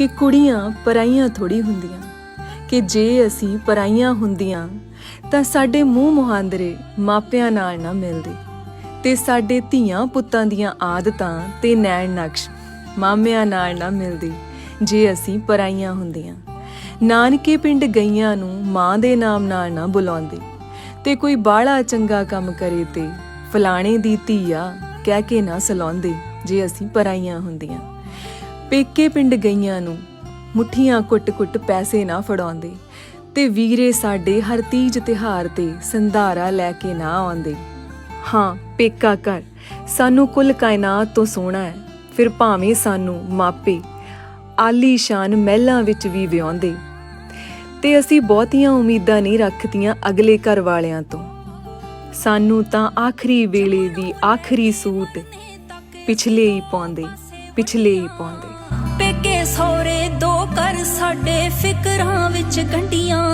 ਕਿ ਕੁੜੀਆਂ ਪਰਾਈਆਂ ਥੋੜੀ ਹੁੰਦੀਆਂ, ਕਿ ਜੇ ਅਸੀਂ ਪਰਾਈਆਂ ਹੁੰਦੀਆਂ, ਤਾਂ ਸਾਡੇ ਮੂੰਹ ਮੁਹਾਂਦਰੇ ਮਾਪਿਆਂ ਨਾਲ ਨਾ ਮਿਲਦੇ, ਤੇ ਸਾਡੇ ਧੀਆਂ ਪੁੱਤਾਂ ਦੀਆਂ ਆਦਤਾਂ ਤੇ ਨੈਣ ਨਕਸ਼ ਮਾਮਿਆਂ ਨਾਲ ਨਾ ਮਿਲਦੇ, ਜੇ ਅਸੀਂ ਪਰਾਈਆਂ ਹੁੰਦੀਆਂ। ਨਾਨਕੇ ਪਿੰਡ ਗਈਆਂ ਨੂੰ ਮਾਂ ਦੇ ਨਾਮ ਨਾਲ ਨਾ ਬੁਲਾਉਂਦੇ, ਤੇ ਕੋਈ ਬਾਹਲਾ ਚੰਗਾ ਕੰਮ ਕਰੇ ਤੇ ਫਲਾਣੇ ਦੀ ਧੀਆ ਕਹਿ ਕੇ ਨਾ ਸਲਾਉਂਦੇ, ਜੇ ਅਸੀਂ ਪਰਾਈਆਂ ਹੁੰਦੀਆਂ। ਪੇਕੇ ਪਿੰਡ ਗਈਆਂ ਨੂੰ ਮੁੱਠੀਆਂ ਕੁੱਟ-ਕੁੱਟ ਪੈਸੇ ਨਾ ਫੜਾਉਂਦੇ ਤੇ ਵੀਰੇ ਸਾਡੇ ਹਰ ਤੀਜ ਤਿਹਾਰ ਤੇ ਸੰਧਾਰਾ ਲੈ ਕੇ ਨਾ ਆਉਂਦੇ। ਹਾਂ, ਪੇਕਾ ਘਰ, ਸਾਨੂੰ ਕੁੱਲ ਕਾਇਨਾਤ ਤੋਂ ਸੋਹਣਾ ਹੈ, ਫਿਰ ਭਾਵੇਂ ਸਾਨੂੰ ਮਾਪੇ ਆਲੀ ਸ਼ਾਨ ਮਹਿਲਾਂ ਵਿੱਚ ਵੀ ਵਿਆਉਂਦੇ ਤੇ ਅਸੀਂ ਬਹੁਤੀਆਂ ਉਮੀਦਾਂ ਨਹੀਂ ਰੱਖਦੀਆਂ ਅਗਲੇ ਘਰ ਵਾਲਿਆਂ ਤੋਂ। ਸਾਨੂੰ ਤਾਂ ਆਖਰੀ ਵੇਲੇ ਵੀ ਆਖਰੀ ਸੂਟ ਪਿਛਲੇ ਹੀ ਪਾਉਂਦੇ, ਪਿਛਲੇ ਹੀ ਪਾਉਂਦੇ। ਪੇਕੇ ਦੋ ਕਰ ਸਾਡੇ ਫਿਕਰਾਂ ਵਿੱਚ ਗੰਡੀਆਂ